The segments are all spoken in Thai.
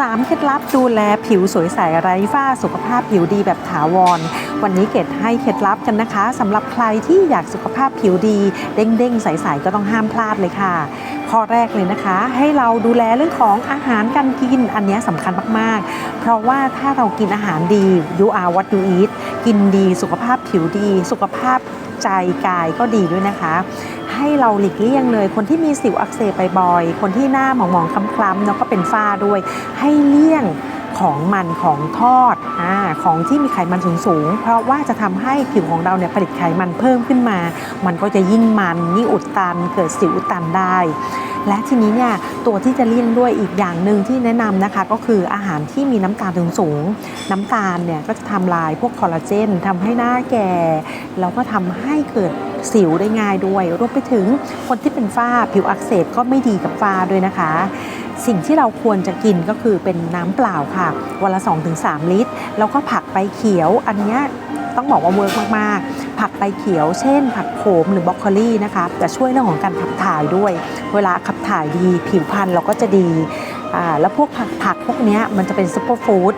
3เคล็ดลับดูแลผิวสวยใสไร้ฝ้าสุขภาพผิวดีแบบถาวร วันนี้เกดให้เคล็ดลับกันนะคะสำหรับใครที่อยากสุขภาพผิวดี เด้งๆ ใสๆก็ต้องห้ามพลาดเลยค่ะ ข้อแรกเลยนะคะ ให้เราดูแลเรื่องของอาหารการกินอันนี้ยสำคัญมากๆ เพราะว่าถ้าเรากินอาหารดี you are what you eat กินดีสุขภาพผิวดี สุขภาพใจกายก็ดีด้วยนะคะ ให้เราหลีกเลี่ยงเลย คนที่มีสิวอักเสบบ่อยๆคนที่หน้าหมองๆคล้ำๆแล้วก็เป็นฝ้าด้วย ให้เลี่ยงของมันของทอดอของที่มีไขมันสูงๆ เพราะว่าจะทำให้ผิวของเราเนี่ยผลิตไขมันเพิ่มขึ้นมา มันก็จะยิ่งมันยิ่งอุดตัน เกิดสิวอุดตันได้ และทีนี้เนี่ยตัวที่จะเลี่ยงด้วยอีกอย่างหนึ่งที่แนะนำนะคะ ก็คืออาหารที่มีน้ำตาลถึงสูงน้ำตาลเนี่ยก็จะทำลายพวกคอลลาเจนทำให้หน้าแก่แล้วก็ทำให้เกิด สิวได้ง่ายด้วย รวมไปถึงคนที่เป็นฝ้าผิวอักเสบก็ไม่ดีกับฝ้าด้วยนะคะ สิ่งที่เราควรจะกินก็คือเป็นน้ำเปล่าค่ะ วันละ 2-3 ลิตร แล้วก็ผักใบเขียว อันนี้ต้องบอกว่าเวิร์กมาก ๆ ผักใบเขียว เช่น ผักโขมหรือบรอกโคลีนะคะจะช่วยเรื่องของการขับถ่ายด้วย เวลาขับถ่ายดี ผิวพรรณเราก็จะดี แล้วพวกผักผักพวกนี้มันจะเป็นซุปเปอร์ฟู้ด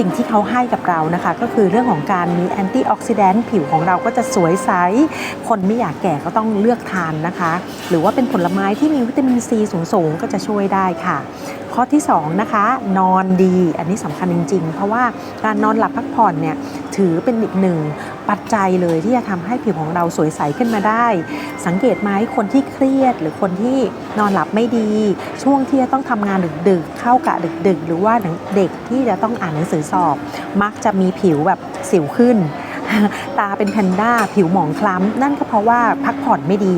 สิ่งที่เขาให้กับเรานะคะ ก็คือเรื่องของการมีแอนตี้ออกซิแดนต์ผิวของเราก็จะสวยใส คนไม่อยากแก่ก็ต้องเลือกทานนะคะ หรือว่าเป็นผลไม้ที่มีวิตามินซีสูงๆก็จะช่วยได้ค่ะข้อที่2นะคะนอนดีอันนี้สำคัญจริง ๆ เพราะว่าการนอนหลับพักผ่อนเนี่ยถือเป็นอีกหนึ่งปัจจัยเลยที่จะทำให้ผิวของเราสวยใสขึ้นมาได้ สังเกตไหมคนที่เครียดหรือคนที่นอนหลับไม่ดี ช่วงที่จะต้องทำงานดึกๆ เข้ากะดึกๆ หรือว่าเด็กที่จะต้องอ่านหนังสือสอบ มักจะมีผิวแบบสิวขึ้น ตาเป็นแพนด้าผิวหมองคล้ำ นั่นก็เพราะว่าพักผ่อนไม่ดี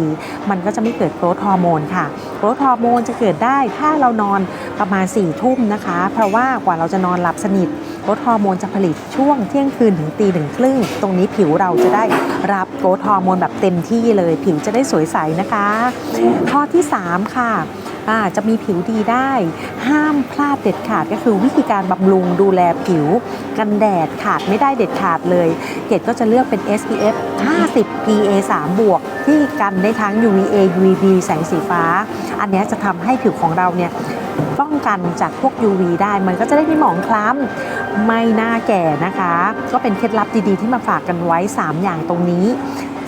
มันก็จะไม่เกิดโกรทฮอร์โมนค่ะโกรทฮอร์โมนจะเกิดได้ถ้าเรานอนประมาณ4ี่ทุ่มนะคะ เพราะว่ากว่าเราจะนอนหลับสนิทโกรทฮอร์โมนจะผลิตช่วงเที่ยงคืนถึงตีหนึ่งครึ่งตรงนี้ผิวเราจะได้รับโกรทฮอร์โมนแบบเต็มที่เลย ผิวจะได้สวยใสนะคะ ข้อที่ 3 ค่ะ จะมีผิวดีได้ ห้ามพลาดเด็ดขาดก็คือวิธีการบำรุงดูแลผิว กันแดดขาดไม่ได้เด็ดขาดเลยเกดก็จะเลือกเป็น SPF 50 PA 3บวก ที่กันได้ทั้ง UVA UVB แสงสีฟ้า อันนี้จะทำให้ผิวของเราเนี่ยป้องกันจากพวก UV ได้มันก็จะได้ไม่หมองคล้ำไม่หน้าแก่นะคะ ก็เป็นเคล็ดลับดีๆที่มาฝากกันไว้ 3 อย่างตรงนี้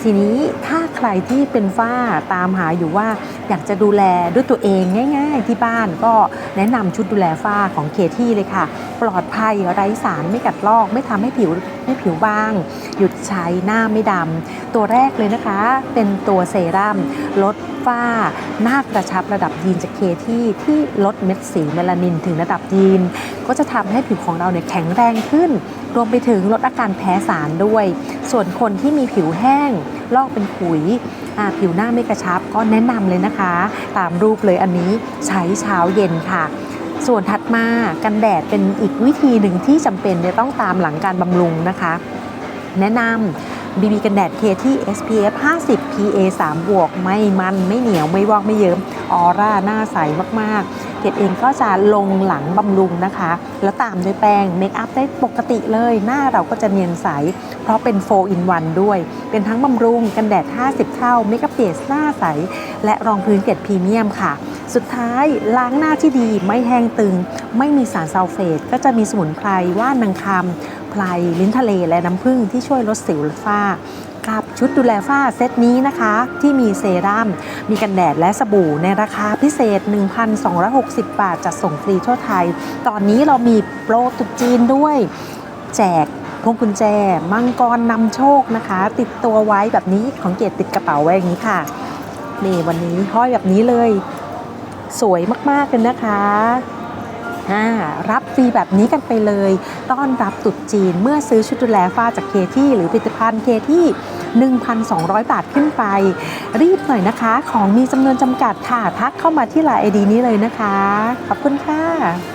ทีนี้ถ้าใครที่เป็นฝ้าตามหาอยู่ว่าอยากจะดูแลด้วยตัวเองง่ายๆ ที่บ้านก็แนะนำชุดดูแลฝ้าของเคที่เลยค่ะ ปลอดภัยไร้สารไม่กัดลอก ไม่ทำให้ผิวให้ผิวบาง หยุดใช้หน้าไม่ดำตัวแรกเลยนะคะ เป็นตัวเซรั่มลดฝ้า หน้ากระชับระดับยีนจากเคที่ที่ลดเม็ดสีเมลานินถึงระดับยีน ก็จะทำให้ผิวของเราเนี่ยแข็งแรงขึ้น รวมไปถึงลดอาการแพ้สารด้วย ส่วนคนที่มีผิวแห้ง ลอกเป็นขุยผิวหน้าไม่กระชับก็แนะนำเลยนะคะ ตามรูปเลยอันนี้ใช้เช้าเย็นค่ะ ส่วนถัดมากันแดดเป็นอีกวิธีหนึ่งที่จำเป็นจะต้องตามหลังการบำรุงนะคะ แนะนำ BB กันแดดเคที่ SPF 50 PA 3 บวก ไม่มันไม่เหนียวไม่วอกไม่เยิ้มออร่าหน้าใสมากๆ เกดเองก็จะลงหลังบำรุงนะคะ แล้วตามด้วยแป้งเมคอัพได้ปกติเลย หน้าเราก็จะเนียนใส เพราะเป็น4 in 1ด้วย เป็นทั้งบำรุงกันแดด 50 เท่าเมคอัพเบสหน้าใส และรองพื้นเกรดพรีเมียมค่ะ สุดท้ายล้างหน้าที่ดีไม่แห้งตึง ไม่มีสารซัลเฟต ก็จะมีสมุนไพรว่านนางคำไพรลิ้นทะเลและน้ำผึ้งที่ช่วยลดสิวลดฝ้า กับชุดดูแลฝ้าเซตนี้นะคะ ที่มีเซรั่มมีกันแดดและสบู่ในราคาพิเศษ 1,260 บาทจัดส่งฟรีทั่วไทย ตอนนี้เรามีโปรตุกจีนด้วย แจกพวงกุญแจ มังกรนำโชคนะคะ ติดตัวไว้แบบนี้ของเกดติดกระเป๋าไว้อย่างนี้ค่ะนี่วันนี้ห้อยแบบนี้เลย สวยมากๆเลยนะคะ รับฟรีแบบนี้กันไปเลย ต้อนรับตุดจีนเมื่อซื้อชุดดูแลฝ้าจากเคที่หรือผลิตภัณฑ์เคที่ 1,200 บาทขึ้นไป รีบหน่อยนะคะ ของมีจำนวนจำกัดค่ะ ทักเข้ามาที่ไลน์ไอดีนี้เลยนะคะ ขอบคุณค่ะ